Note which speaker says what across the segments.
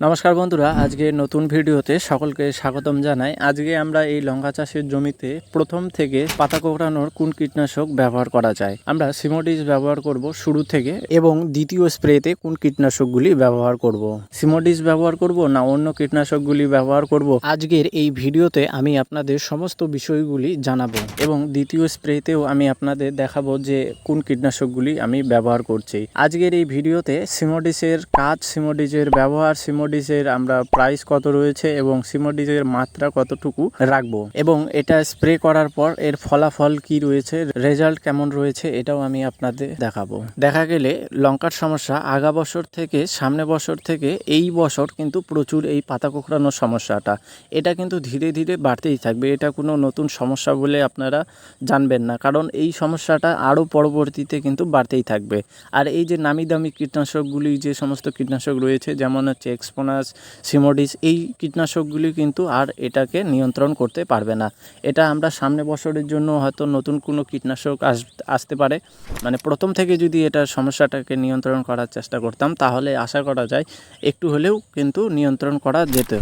Speaker 1: নমস্কার বন্ধুরা, আজকে নতুন ভিডিওতে সকলকে স্বাগতম জানাই। আজকে আমরা এই লঙ্কা চাষের জমিতে প্রথম থেকে পাতা কোঁকড়ানোর কোন কীটনাশক ব্যবহার করা যায়? আমরা সিমোডিস ব্যবহার করব শুরু থেকে এবং দ্বিতীয় স্প্রেতে কোন কীটনাশকগুলি ব্যবহার করব? সিমোডিস ব্যবহার করব না অন্য কীটনাশকগুলি ব্যবহার করব? আজকের এই ভিডিওতে আমি আপনাদের সমস্ত বিষয়গুলি জানাব এবং দ্বিতীয় স্প্রেতেও আমি আপনাদের দেখাবো যে কোন কীটনাশকগুলি আমি ব্যবহার করছি। আজকের এই ভিডিওতে সিমোডিসের কাজ সিমোডিসের ব্যবহার সিমোডিসের আমরা প্রাইস কত রয়েছে এবং সিমোডিসের মাত্রা কতটুকু রাখব? এবং এটা স্প্রে করার পর এর ফলাফল কি রয়েছে? রেজাল্ট কেমন রয়েছে? এটাও আমি আপনাদের দেখাবো। দেখা গেলে লঙ্কার সমস্যা আগা বছর থেকে সামনে বছর থেকে এই বছর কিন্তু প্রচুর এই পাতা কোঁকড়ানোর সমস্যাটা। এটা কিন্তু ধীরে ধীরে বাড়তেই থাকবে। এটা কোনো নতুন সমস্যা বলে আপনারা জানবেন না। কারণ এই সমস্যাটা আরও পরবর্তীতে কিন্তু বাড়তেই থাকবে। আর এই যে নামি দামি কীটনাশকগুলি, যে সমস্ত কীটনাশক রয়েছে, যেমন হচ্ছে এক্সপোনাস সিমোডিস এই কীটনাশকগুলি কিন্তু আর এটাকে নিয়ন্ত্রণ করতে পারবে না। এটা আমরা সামনে বছরের জন্য হয়তো নতুন কোনো কীটনাশক আস, আসতে পারে। মানে প্রথম থেকে যদি এটা সমস্যাটাকে নিয়ন্ত্রণ করার চেষ্টা করতাম, তাহলে আশা করা যায় একটু হলেও কিন্তু নিয়ন্ত্রণ করা যেত।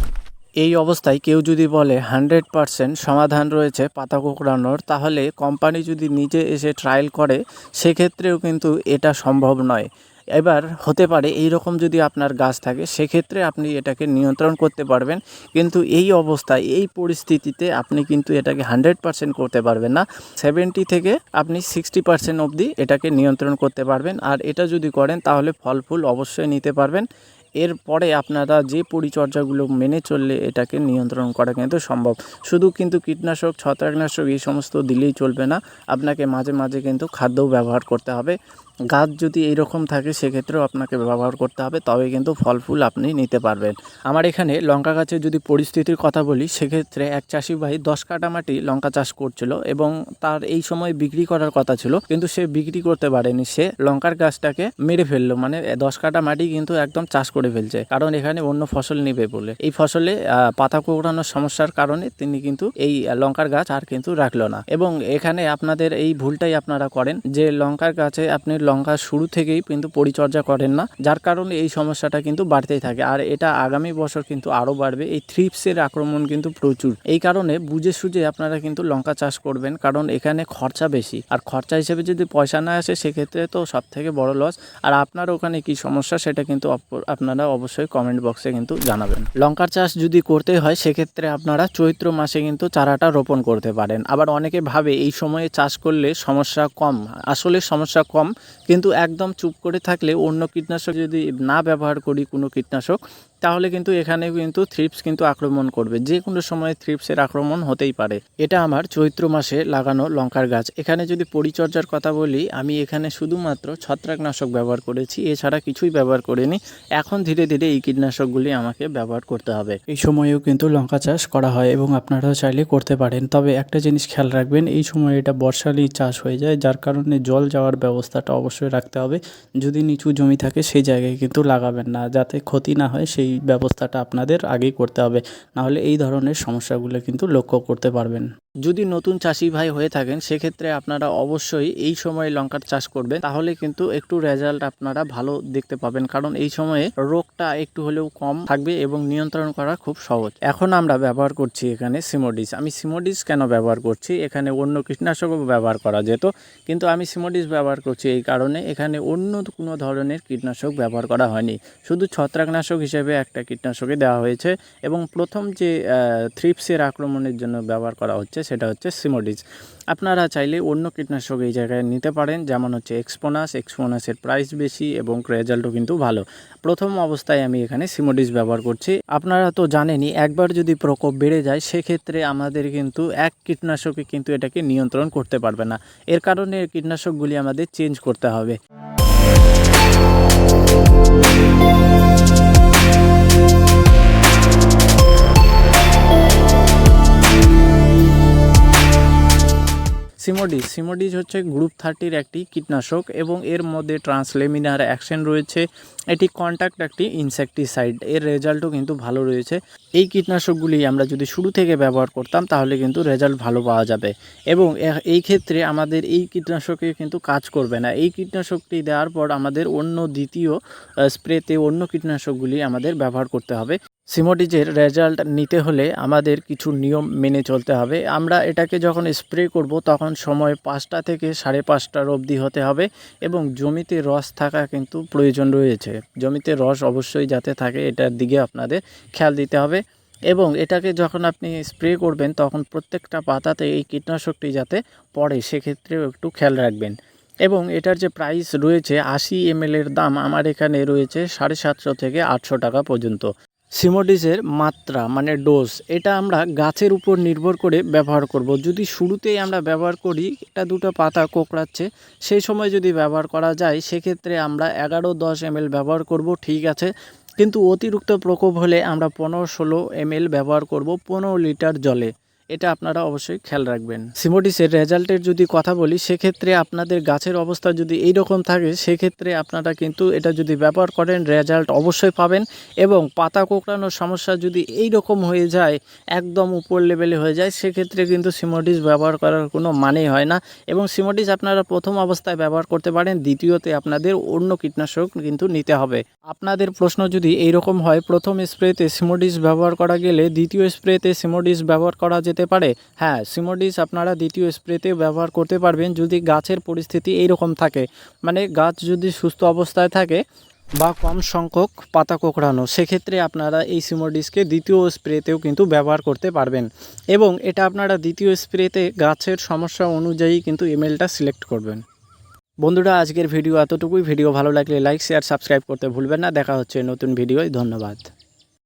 Speaker 1: এই অবস্থায় কেউ যদি বলে হান্ড্রেড পারসেন্ট সমাধান রয়েছে পাতা কোঁকড়ানোর, তাহলে কোম্পানি যদি নিজে এসে ট্রায়াল করে, সেক্ষেত্রেও কিন্তু এটা সম্ভব নয়। এবার হতে পারে এই রকম যদি আপনার গাছ থাকে, সেক্ষেত্রে আপনি এটাকে নিয়ন্ত্রণ করতে পারবেন। কিন্তু এই অবস্থায়, এই পরিস্থিতিতে আপনি কিন্তু এটাকে হান্ড্রেড পারসেন্ট করতে পারবেন না। সেভেন্টি থেকে আপনি সিক্সটি পারসেন্ট অবধি এটাকে নিয়ন্ত্রণ করতে পারবেন। আর এটা যদি করেন, তাহলে ফল ফুল অবশ্যই নিতে পারবেন। এরপরে আপনারা যে পরিচর্যাগুলো মেনে চললে এটাকে নিয়ন্ত্রণ করা কিন্তু সম্ভব। শুধু কিন্তু কীটনাশক, ছত্রাকনাশক এই সমস্ত দিলেই চলবে না, আপনাকে মাঝে মাঝে কিন্তু খাদ্যও ব্যবহার করতে হবে। গাছ যদি এইরকম থাকে সেক্ষেত্রেও আপনাকে ব্যবহার করতে হবে, তবে কিন্তু ফল ফুল আপনি নিতে পারবেন। আমার এখানে লঙ্কা গাছের যদি পরিস্থিতির কথা বলি, সেক্ষেত্রে এক চাষি ভাই দশ কাটা মাটি লঙ্কা চাষ করছিল এবং তার এই সময় বিক্রি করার কথা ছিল, কিন্তু সে বিক্রি করতে পারেনি। সে লঙ্কার গাছটাকে মেরে ফেলল মানে দশ কাটা মাটি কিন্তু একদম চাষ করে ফেলছে। কারণ এখানে অন্য ফসল নেবে বলে। এই ফসলে পাতা কোঁকড়ানোর সমস্যার কারণে তিনি কিন্তু এই লঙ্কার গাছ আর কিন্তু রাখল না। এবং এখানে আপনাদের এই ভুলটাই আপনারা করেন যে, লঙ্কার গাছে আপনি লঙ্কা শুরু থেকেই কিন্তু পরিচর্যা করেন না। যার কারণে এই সমস্যাটা কিন্তু বাড়তেই থাকে। আর এটা আগামী বছর কিন্তু আরও বাড়বে। এই থ্রিপসের আক্রমণ কিন্তু প্রচুর। এই কারণে বুঝে সুঝে আপনারা কিন্তু লঙ্কা চাষ করবেন। কারণ এখানে খরচা বেশি। আর খরচা হিসেবে যদি পয়সা না আসে, সেক্ষেত্রে তো সব থেকে বড় লস আর আপনার ওখানে কি সমস্যা, সেটা কিন্তু অপ- আপনারা অবশ্যই কমেন্ট বক্সে কিন্তু জানাবেন। লঙ্কার চাষ যদি করতে হয়, সেক্ষেত্রে আপনারা চৈত্র মাসে কিন্তু চারাটা রোপণ করতে পারেন। আবার অনেকে ভাবে এই সময়ে চাষ করলে সমস্যা কম। আসলে সমস্যা কম, কিন্তু একদম চুপ করে থাকলে অন্য কীটনাশক যদি না ব্যবহার করি কোনো কীটনাশক, তাহলে কিন্তু এখানে কিন্তু থ্রিপস কিন্তু আক্রমণ করবে। যে কোনো সময় থ্রিপসের আক্রমণ হতেই পারে। এটা আমার চৈত্র মাসে লাগানো লঙ্কার গাছ। এখানে যদি পরিচর্যার কথা বলি, আমি এখানে শুধুমাত্র ছত্রাকনাশক ব্যবহার করেছি, এছাড়া কিছুই ব্যবহার করিনি। এখন ধীরে ধীরে এই কীটনাশকগুলি আমাকে ব্যবহার করতে হবে। এই সময়েও কিন্তু লঙ্কা চাষ করা হয় এবং আপনারাও চাইলে করতে পারেন। তবে একটা জিনিস খেয়াল রাখবেন, এই সময় এটা বর্ষালি চাষ হয়ে যায়, যার কারণে জল যাওয়ার ব্যবস্থাটা অবশ্যই রাখতে হবে। যদি নিচু জমি থাকে, সেই জায়গায় কিন্তু লাগাবেন না, যাতে ক্ষতি না হয়, সেই ব্যবস্থাটা আপনাদের আগেই করতে হবে। নাহলে এই ধরনের সমস্যাগুলো কিন্তু লক্ষ্য করতে পারবেন। যদি নতুন চাষি ভাই হয়ে থাকেন, সেক্ষেত্রে আপনারা অবশ্যই এই সময়ে লঙ্কার চাষ করবেন। তাহলে কিন্তু একটু রেজাল্ট আপনারা ভালো দেখতে পাবেন। কারণ এই সময়ে রোগটা একটু হলেও কম থাকবে এবং নিয়ন্ত্রণ করা খুব সহজ। এখন আমরা ব্যবহার করছি এখানে সিমোডিস। আমি সিমোডিস কেন ব্যবহার করছি? এখানে অন্য কীটনাশকও ব্যবহার করা যেত, কিন্তু আমি সিমোডিস ব্যবহার করছি এই কারণে এখানে অন্য কোনো ধরনের কীটনাশক ব্যবহার করা হয়নি। শুধু ছত্রাকনাশক হিসেবে একটা কীটনাশকে দেওয়া হয়েছে এবং প্রথম যে থ্রিপসের আক্রমণের জন্য ব্যবহার করা হচ্ছে সেটা হচ্ছে সিমোডিজ। আপনারা চাইলে অন্য কীটনাশক এই জায়গায় নিতে পারেন, যেমন হচ্ছে এক্সপোনাস। এক্সপোনাসের প্রাইস বেশি এবং রেজাল্টও কিন্তু ভালো। প্রথম অবস্থায় আমি এখানে সিমোডিস ব্যবহার করছি। আপনারা তো জানেনই, একবার যদি প্রকোপ বেড়ে যায়, সেক্ষেত্রে আমাদের কিন্তু এক কীটনাশকে কিন্তু এটাকে নিয়ন্ত্রণ করতে পারবে না। এর কারণে কীটনাশকগুলি আমাদের চেঞ্জ করতে হবে। সিমোডিজ সিমোডিজ হচ্ছে গ্রুপ থার্টির একটি কীটনাশক এবং এর মধ্যে ট্রান্সলেমিনার অ্যাকশন রয়েছে। এটি কন্ট্যাক্ট একটি ইনসেকটিসাইড। এর রেজাল্টও কিন্তু ভালো রয়েছে। এই কীটনাশকগুলি আমরা যদি শুরু থেকে ব্যবহার করতাম, তাহলে কিন্তু রেজাল্ট ভালো পাওয়া যাবে। এবং এই ক্ষেত্রে আমাদের এই কীটনাশকে কিন্তু কাজ করবে না। এই কীটনাশকটি দেওয়ার পর আমাদের অন্য দ্বিতীয় স্প্রেতে অন্য কীটনাশকগুলি আমাদের ব্যবহার করতে হবে। সিমোডিজের রেজাল্ট নিতে হলে আমাদের কিছু নিয়ম মেনে চলতে হবে। আমরা এটাকে যখন স্প্রে করব, তখন সময় পাঁচটা থেকে সাড়ে পাঁচটার অবধি হতে হবে এবং জমিতে রস থাকা কিন্তু প্রয়োজন রয়েছে। জমিতে রস অবশ্যই যাতে থাকে, এটার দিকে আপনাদের খেয়াল দিতে হবে এবং এটাকে যখন আপনি স্প্রে করবেন, তখন প্রত্যেকটা পাতাতে এই কীটনাশকটি যাতে পড়ে, সেক্ষেত্রেও একটু খেয়াল রাখবেন। এবং এটার যে প্রাইস রয়েছে, আশি এম এর দাম আমার এখানে রয়েছে সাড়ে সাতশো থেকে আটশো টাকা পর্যন্ত। সিমোডিসের মাত্রা মানে ডোজ, এটা আমরা গাছের উপর নির্ভর করে ব্যবহার করব। যদি শুরুতেই আমরা ব্যবহার করি, এটা দুটো পাতা কোঁকড়াচ্ছে, সেই সময় যদি ব্যবহার করা যায়, সেক্ষেত্রে আমরা এগারো দশ এম ব্যবহার করব, ঠিক আছে। কিন্তু অতিরিক্ত প্রকোপ হলে আমরা পনেরো ষোলো এম ব্যবহার করব পনেরো লিটার জলে। এটা আপনারা অবশ্যই খেয়াল রাখবেন। সিমোডিসের রেজাল্টের যদি কথা বলি, সেক্ষেত্রে আপনাদের গাছের অবস্থা যদি এই রকম থাকে, সেক্ষেত্রে আপনারা কিন্তু এটা যদি ব্যবহার করেন, রেজাল্ট অবশ্যই পাবেন এবং পাতা কোঁকড়ানোর সমস্যা যদি এই রকম হয়ে যায়, একদম উপর লেভেলে হয়ে যায়, সেক্ষেত্রে কিন্তু সিমোডিস ব্যবহার করার কোনো মানেই হয় না এবং সিমোডিস আপনারা প্রথম অবস্থায় ব্যবহার করতে পারেন, দ্বিতীয়তে আপনাদের অন্য কীটনাশক কিন্তু নিতে হবে। আপনাদের প্রশ্ন যদি এই রকম হয়, প্রথম স্প্রেতে সিমোডিস ব্যবহার করা গেলে দ্বিতীয় স্প্রেতে সিমোডিস ব্যবহার করা যেতে পারে। হ্যাঁ সিমোডিস আপনারা দ্বিতীয় স্প্রেতে ব্যবহার করতে পারবেন যদি গাছের পরিস্থিতি এই রকম থাকে। মানে গাছ যদি সুস্থ অবস্থায় থাকে বা কম সংখ্যক পাতা কোঁকড়ানো, সেক্ষেত্রে আপনারা এই সিমোডিসকে দ্বিতীয় স্প্রেতেও কিন্তু ব্যবহার করতে পারবেন। এবং এটা আপনারা দ্বিতীয় স্প্রেতে গাছের সমস্যা অনুযায়ী কিন্তু ইমেলটা সিলেক্ট করবেন। বন্ধুরা, আজকের ভিডিও এতটুকুই। ভিডিও ভালো লাগলে লাইক, শেয়ার, সাবস্ক্রাইব করতে ভুলবেন না। দেখা হচ্ছে নতুন ভিডিওয়। ধন্যবাদ।